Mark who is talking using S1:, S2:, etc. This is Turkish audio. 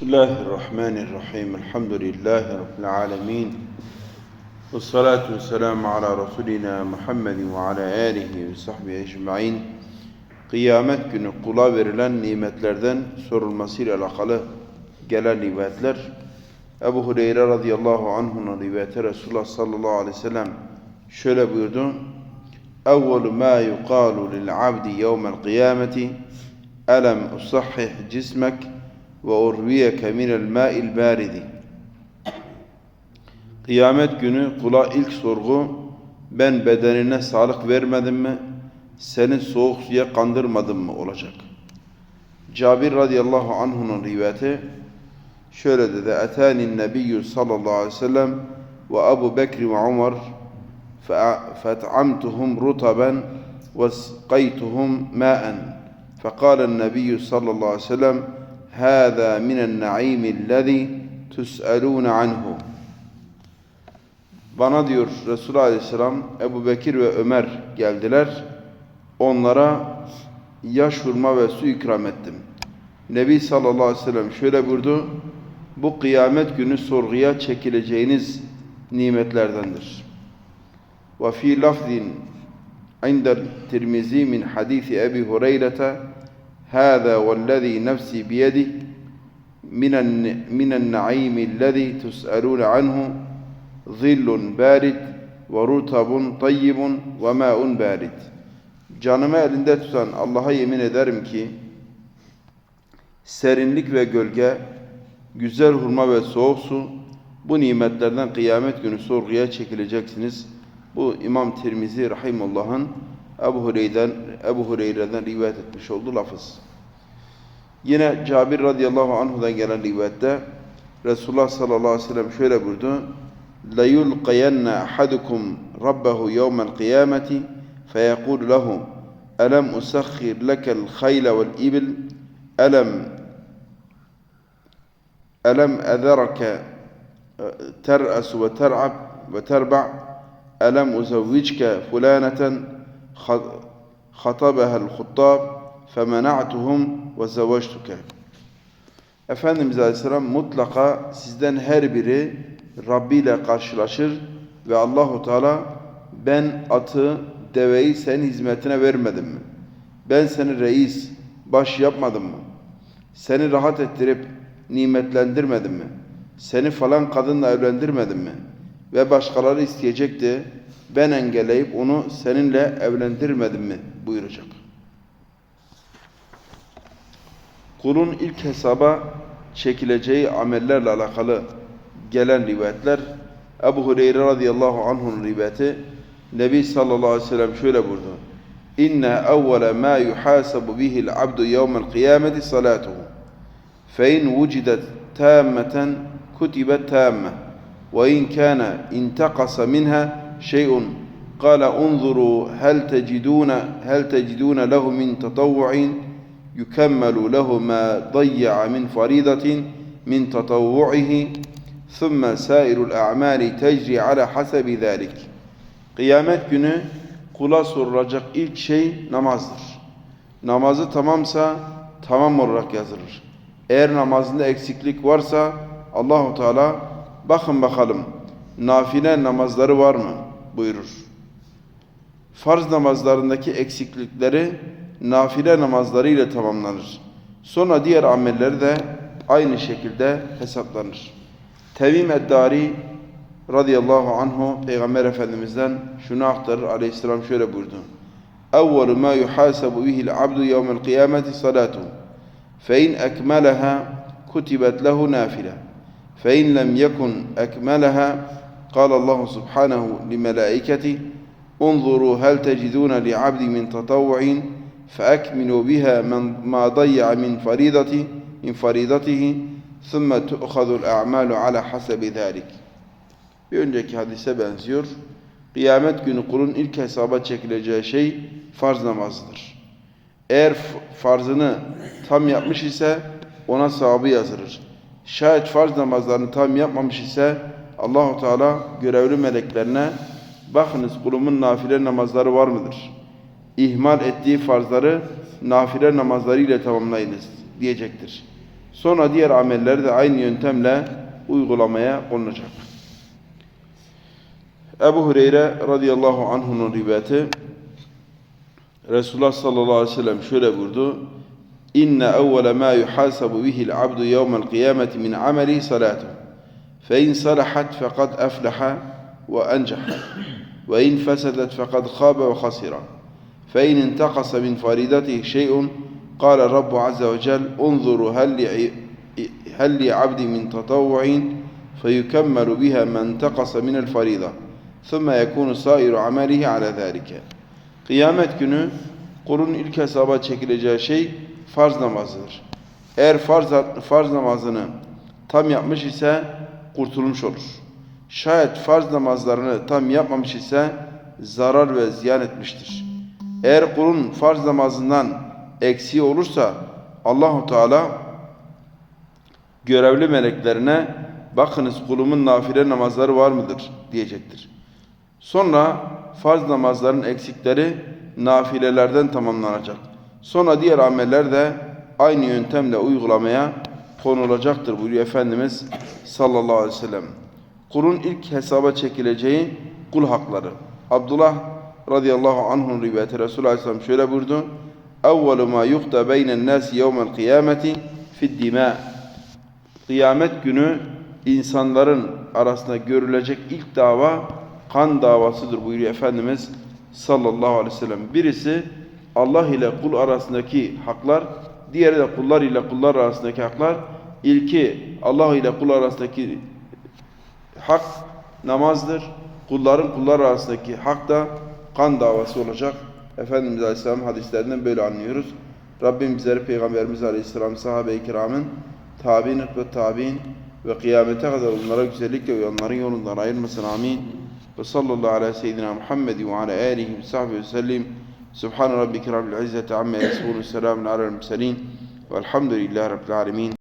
S1: Bismillahirrahmanirrahim. Elhamdülillahi Rabbil alemin. Ve salatu ve selamu ala Resulina Muhammedin ve ala alihi ve sahbihi ecma'in. Kıyamet günü kula verilen nimetlerden sorulmasıyla alakalı gelen rivayetler. Ebu Hureyre radıyallahu anh'un rivayeti Resulullah sallallahu aleyhi ve sellem şöyle buyurdu. Evvelu ma yuqalu lil abdi yevmel kıyameti elem usahhih cismek ve urviyeke minel ma'il baridi. Kıyamet günü kula ilk sorgu ben bedenine sağlık vermedim mi? Seni soğuk suya kandırmadım mı olacak. Cabir radıyallahu anh'un rivayeti şöyle dedi. Etani nebiyyü sallallahu aleyhi ve sellem ve Ebu Bekri ve Umar فأطعمتهم رطبا وسقيتهم ماء فقال النبي صلى الله عليه وسلم هذا من النعيم الذي تسألون عنه Bana diyor Resulullah Aleyhisselam Ebu Bekir ve Ömer geldiler. Onlara yaş hurma ve su ikram ettim. Nebi sallallahu aleyhi ve sellem şöyle buyurdu. Bu kıyamet günü sorguya çekileceğiniz nimetlerdendir. Ve fi lafzin عند الترمذي من حديث أبي هريرة هذا والذي نفسي بيده من من النعيم الذي تسألون عنه ظل بارد ورطب طيب وماء بارد Canımı elinde tutan Allah'a yemin ederim ki serinlik ve gölge, güzel hurma ve soğuk su bu nimetlerden kıyamet günü sorguya çekileceksiniz. Bu İmam Tirmizi rahimullah'ın Ebu Hureyre'den, Ebu Hureyre'den rivayet etmiş oldu lafız. Yine Cabir radıyallahu anhu'dan gelen rivayette Resulullah sallallahu aleyhi ve sellem şöyle buyurdu. لَيُلْقَيَنَّ أَحَدُكُمْ رَبَّهُ يَوْمَ الْقِيَامَةِ فَيَقُولُ لَهُ أَلَمْ أُسَخِّرْ لَكَ الْخَيْلَ وَالْإِبِلِ أَلَمْ أَلَمْ أَذَرَكَ تَرْأَسُ وَتَرْعَبْ وَتَرْبَعْ أَلَمْ أُزَوِّجْكَ فُلَانَةً hatabeha el-huttab femena'tuhum ve zevectuke. Efendimiz Aleyhisselam mutlaka sizden her biri Rabbi ile karşılaşır ve Allahu Teala ben atı, deveyi senin hizmetine vermedim mi? Ben seni reis, baş yapmadım mı? Seni rahat ettirip nimetlendirmedim mi? Seni falan kadınla evlendirmedim mi?'' Ve başkaları isteyecekti ben engelleyip onu seninle evlendirmedim mi buyuracak. Kulun ilk hesaba çekileceği amellerle alakalı gelen rivayetler Ebu Hureyre radıyallahu anh'un rivayeti Nebi sallallahu aleyhi ve sellem şöyle buyurdu. İnne evvele ma yuhasabu bihil abdu yevmel kıyameti salatuhu. Fe in vucidet tammeten kutibet tamme. Ve in kana intakasa minha شيء قال انظروا هل تجدون هل تجدون له من تطوع يكمل له ما ضيع من فريضة من تطوعه ثم سائر الأعمال تجري على حسب ذلك Kıyamet günü kula sorulacak ilk şey namazdır. Namazı tamamsa tamam olarak yazılır. Eğer namazında eksiklik varsa Allahu Teala bakın bakalım nafile namazları var mı? buyurur. Farz namazlarındaki eksiklikleri nafile namazları ile tamamlanır. Sonra diğer amelleri de aynı şekilde hesaplanır. Tevim Eddari radıyallahu anhu Peygamber Efendimiz'den şunu aktarır aleyhisselam şöyle buyurdu. Evvelu ma yuhasabu bihil abdu yevmel kıyameti salatu. Fe in ekmeleha kutibet lehu nafile. Fe in lem yekun ekmeleha قال الله سبحانه لملائكته انظروا هل تجدون لعبد من تطوع فأكملوا بها من ما ضيع من فريضة من فريضته ثم تؤخذ الأعمال على حسب ذلك Bir önceki hadise benziyor. Kıyamet günü kulun ilk hesaba çekileceği şey farz namazıdır. Eğer farzını tam yapmış ise ona sahabı yazılır. Şayet farz namazlarını tam yapmamış ise Allahu Teala görevli meleklerine bakınız kulumun nafile namazları var mıdır? İhmal ettiği farzları nafile namazları ile tamamlayınız diyecektir. Sonra diğer ameller de aynı yöntemle uygulamaya konulacak. Ebu Hureyre radıyallahu anh'unun rivayeti Resulullah sallallahu aleyhi ve sellem şöyle buyurdu. إن أول ما يحاسب به العبد يوم القيامة من عمله صلاته. فإن صلحت فقد أفلح وأنجح وإن فسدت فقد خاب وخسر. فإن انتقص من فريضته شيء قال الرب عز وجل انظروا هل لي هل لعبد من تطوع فيكمل بها ما انتقص من الفريضة ثم يكون سائر عمله على ذلك. قيامة كنو قرون ilk شكل جاشي şey farz namazıdır. Eğer farz, farz namazını tam yapmış ise kurtulmuş olur. Şayet farz namazlarını tam yapmamış ise zarar ve ziyan etmiştir. Eğer kulun farz namazından eksiği olursa Allahu Teala görevli meleklerine bakınız kulumun nafile namazları var mıdır diyecektir. Sonra farz namazların eksikleri nafilelerden tamamlanacak. Sonra diğer ameller de aynı yöntemle uygulamaya konulacaktır buyuruyor Efendimiz sallallahu aleyhi ve sellem. Kulun ilk hesaba çekileceği kul hakları. Abdullah radıyallahu anh'un rivayeti Resulullah aleyhisselam şöyle buyurdu. Evvelu ma yuqda beynen nasi yevmel kıyameti fid dima. Kıyamet günü insanların arasında görülecek ilk dava kan davasıdır buyuruyor Efendimiz sallallahu aleyhi ve sellem. Birisi Allah ile kul arasındaki haklar, diğeri de kullar ile kullar arasındaki haklar. İlki Allah ile kul arasındaki hak namazdır. Kulların kullar arasındaki hak da kan davası olacak. Efendimiz Aleyhisselam hadislerinden böyle anlıyoruz. Rabbim bizleri Peygamberimiz Aleyhisselam sahabe-i kiramın tabi'in ve tabi'in ve kıyamete kadar onlara güzellikle uyanların yolundan ayırmasın. Amin. Ve sallallahu ala seyyidina Muhammed ve ala alihi ve sahbihi ve. سبحان ربك رب العزة عما يصفون السلام على المرسلين والحمد لله رب العالمين